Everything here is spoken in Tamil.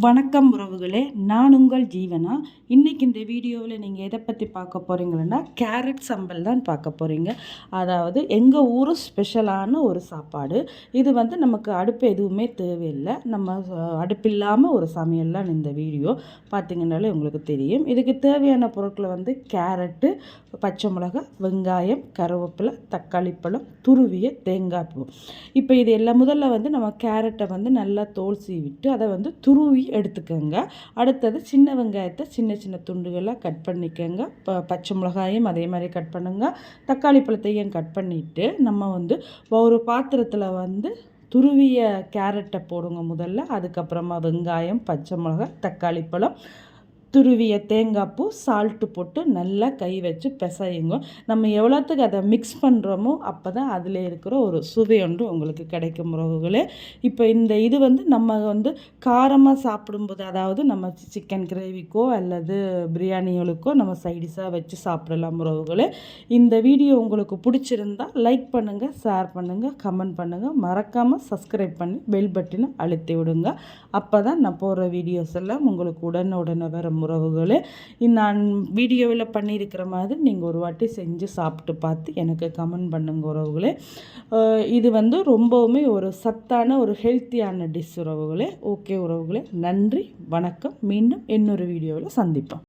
வணக்கம் உறவுகளே நான் உங்கள் ஜீவனா? இன்றைக்கி இந்த வீடியோவில் நீங்கள் எதை பற்றி பார்க்க போகிறீங்கன்னா கேரட் சம்பல் தான் பார்க்க போகிறீங்க அதாவது எங்கள் ஊர் ஸ்பெஷலான ஒரு சாப்பாடு. இது வந்து நமக்கு அடுப்பு எதுவுமே தேவையில்லை. நம்ம அடுப்பு இல்லாமல் ஒரு சமையல்லாம் இந்த வீடியோ. பார்த்திங்கனாலே உங்களுக்கு தெரியும். இதுக்கு தேவையான பொருட்களை வந்து கேரட்டு பச்சை மிளகாய் வெங்காயம் கருவேப்பிலை தக்காளி பழம் துருவிய தேங்காய் பூ. இப்போ இது எல்லாம் முதல்ல வந்து நம்ம கேரட்டை வந்து நல்லா தோல் சீவிட்டு அதை வந்து துருவி எடுத்துக்கோங்க. அடுத்தது சின்ன வெங்காயத்தை சின்ன சின்ன துண்டுகளாக கட் பண்ணிக்கோங்க. இப்போ பச்சை மிளகாயும் அதே மாதிரி கட் பண்ணுங்கள் தக்காளி பழத்தையும் கட் பண்ணிவிட்டு நம்ம வந்து ஒரு பாத்திரத்தில் வந்து துருவிய கேரட்டை போடுங்க முதல்ல. அதுக்கப்புறமா வெங்காயம் பச்சை மிளகாய் தக்காளி பழம். துருவிய தேங்காய் பூ சால்ட்டு போட்டு நல்லா கை வச்சு பிசையுங்க. நம்ம எவ்வளோத்துக்கு அதை மிக்ஸ் பண்ணுறோமோ அப்போ தான் அதில் இருக்கிற ஒரு சுவை ஒன்று உங்களுக்கு கிடைக்கும் உறவுகளே. இப்போ இந்த இது வந்து நம்ம வந்து காரமாக சாப்பிடும்போது அதாவது நம்ம சிக்கன் கிரேவிக்கோ அல்லது பிரியாணிகளுக்கோ நம்ம சைடிஷாக வச்சு சாப்பிடலாம் உறவுகளே. இந்த வீடியோ உங்களுக்கு பிடிச்சிருந்தா லைக் பண்ணுங்கள் ஷேர் பண்ணுங்கள் கமெண்ட் பண்ணுங்கள் மறக்காமல் சப்ஸ்கிரைப் பண்ணி பெல் பட்டினை அழுத்தி விடுங்க. அப்போ தான் நான் போகிற வீடியோஸ் எல்லாம் உங்களுக்கு உடனே உடனே உறவுகளே. நான் வீடியோவில் பண்ணியிருக்கிற மாதிரி நீங்கள் ஒரு வாட்டி செஞ்சு சாப்பிட்டு பார்த்து எனக்கு கமெண்ட் பண்ணுங்க உறவுகளே. இது வந்து ரொம்பவுமே ஒரு சத்தான ஒரு ஹெல்த்தியான டிஷ் உறவுகளே. ஓகே உறவுகளே. நன்றி. வணக்கம். மீண்டும் இன்னொரு வீடியோவில் சந்திப்போம்.